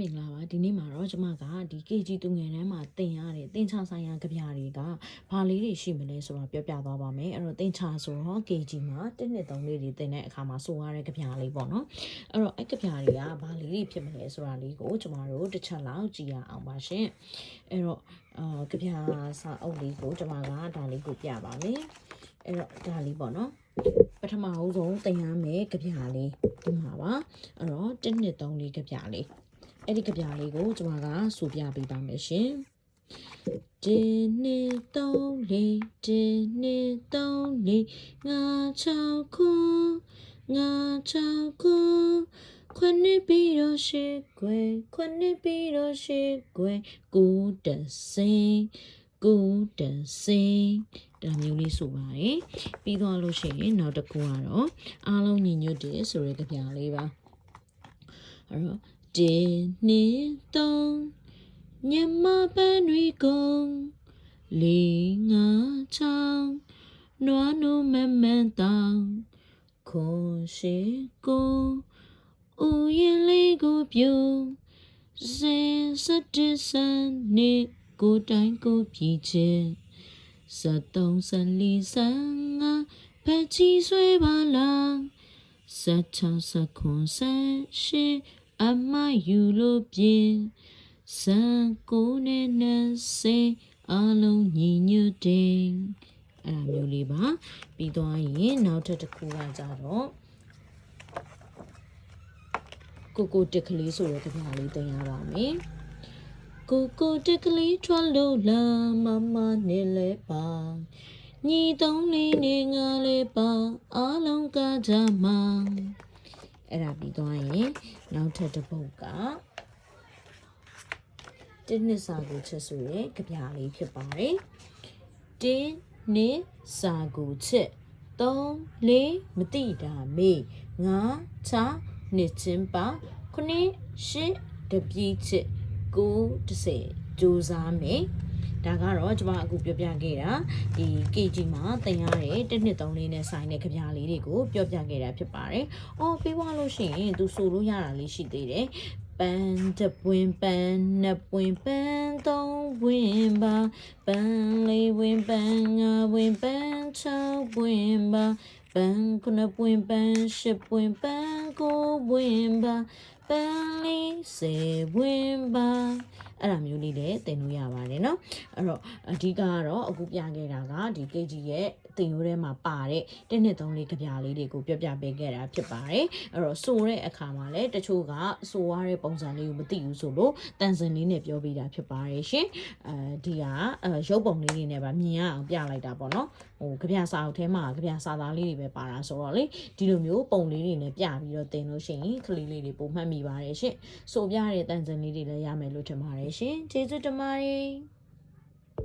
မင်္ဂလာပါဒီနေ့မှာတော့ကျွန်မကဒီ KG သူငယ်တန်းမှာတင်ရတဲ့တင်ချဆိုင်ရာကြပြတွေကဘာလေးတွေရှိမလဲဆိုတော့ပြောပြသွားပါမယ်အဲ့တော့တင်ချဆိုတော့ KG မှာတစ်နှစ်သုံးလေးတွေတင်တဲ့အခါမှာဆိုရတဲ့ကြပြလေးပေါ့နော်အဲ့တော့အဲ့ကြပြတွေကဘာလေးတွေဖြစ်မလဲဆိုတာလေးကိုကျွန်မတို့တစ်ချက်လောက်ကြည့်ရအောင်ပါရှင်အဲ့တော့အာကြပြစာအုပ်လေးကိုကျွန်မကဒါလေးကိုပြပါမယ်အဲ့တော့ဒါလေးပေါ့နော်ပထမအဆုံးတင်ရမယ်ကြပြလေးဒီမှာပါအဲ့တော့တစ်နှစ်သုံးလေးကြပြလေး အဲ့ဒီကြပြလေးကိုကျွန်မကဆိုပြပေးပါမယ်ရှင်ဒီနှစ်သုံးလေးဒီနှစ်သုံးလေးငါချောက်ခုငါချောက်ခုခွနှစ်ပြီးတော့ရှိခွေခွနှစ်ပြီးတော့ရှိခွေကိုတစင်ကိုတစင်ဒါမျိုးလေးဆိုပါတယ်ပြီးတော့လို့ရှိရင်နောက်တစ်ခုကတော့အားလုံးညီညွတ်တယ်ဆိုတဲ့ကြပြလေးပါအဲ့တော့ တင်းနှင်းသုံးညမပန်းတွေကုန်လေးငါချောင်းနွားနိုးမမန်းတောင်းခွန်ရှိကိုဦးရင်လေးကိုပြုံးစင်စတဲ့ဆန်နေကိုတိုင်းကိုပြည်ချင်းစတုံးစလီဆန်ငါဖက်ချီဆွဲပါလားစချောင်းစခွန်ဆန်ရှိ အမယူလို့ပြင်းစံကိုနဲ့နဲ့စေအလုံးညီညွတ်တယ်အဲ့ဒါမျိုးလေးပါပြီးသွားရင်နောက်ထပ်တစ်ခုကကြတော့ကိုကိုတက်ကလေးဆိုတဲ့ကြပြလေးတင်ရပါမယ်ကိုကိုတက်ကလေးထွက်လို့လာမမနဲ့လဲပါညီသုံးလေးနေငါလေးပါအလုံးကကြမှာ အဲ့ဒါပြီးသွားရင်နောက်ထပ်တစ်ပုတ်ကတင်းနှစ်စာကိုချက်ဆိုရဲကြပြလေးဖြစ်ပါတယ်တင်းနှစ်စာကိုချက်သုံးလေးမတိတာမေငါချနှစ်ချင်းပါခုနှစ်ရှစ်တပြည့်ချက်ကိုတစ်စကြိုးစားမယ် ဒါကတော့ကျွန်မအခုပြောပြခဲ့တာဒီ KG မှာတင်ရတဲ့တစ်နှစ်သုံးလေးနဲ့ဆိုင်တဲ့ကြပြလေးတွေကိုပြောပြခဲ့တာဖြစ်ပါတယ်။အော်ပြီးသွားလို့ရှိရင်သူဆိုလို့ရတာလေးရှိသေးတယ်။ပန်းတပွင်ပန်းနှစ်ပွင်ပန်းသုံးပွင်ပါပန်းလေးပွင်ပန်းငါပွင်ပန်း၆ပွင်ပါပန်းခုနှစ်ပွင်ပန်းရှစ်ပွင်ပန်းကိုပွင်ပါပန်းလေးဆယ်ပွင်ပါ အဲ့ဒါမျိုးလေးလည်းတင်လို့ရပါတယ်နော်အဲ့တော့အဓိကကတော့အခုပြခဲ့တာကဒီ KG ရဲ့တင်ရိုးထဲမှာပါတဲ့တစ်နှစ်သုံးလေးကြပြလေးတွေကိုပြပြပေးခဲ့တာဖြစ်ပါတယ်အဲ့တော့ဆိုတဲ့အခါမှာလည်းတချို့ကဆိုရတဲ့ပုံစံလေးကိုမသိဘူးဆိုလို့တန်စင်လေးနဲ့ပြောပေးတာဖြစ်ပါတယ်ရှင်အဲဒီကရုပ်ပုံလေးတွေနဲ့ပါမြင်ရအောင်ပြလိုက်တာပေါ့နော်ဟိုကြပြစာအုပ်ထဲမှာကြပြစာသားလေးတွေပဲပါတာဆိုတော့လေဒီလိုမျိုးပုံလေးတွေနဲ့ပြပြီးတော့တင်လို့ရှိရင်ကလေးလေးတွေပုံမှတ်မိပါတယ်ရှင်ဆိုပြတဲ့တန်စင်လေးတွေလည်းရမယ်လို့ထင်ပါတယ်ရှင်ကျေးဇူးတင်ပါတယ်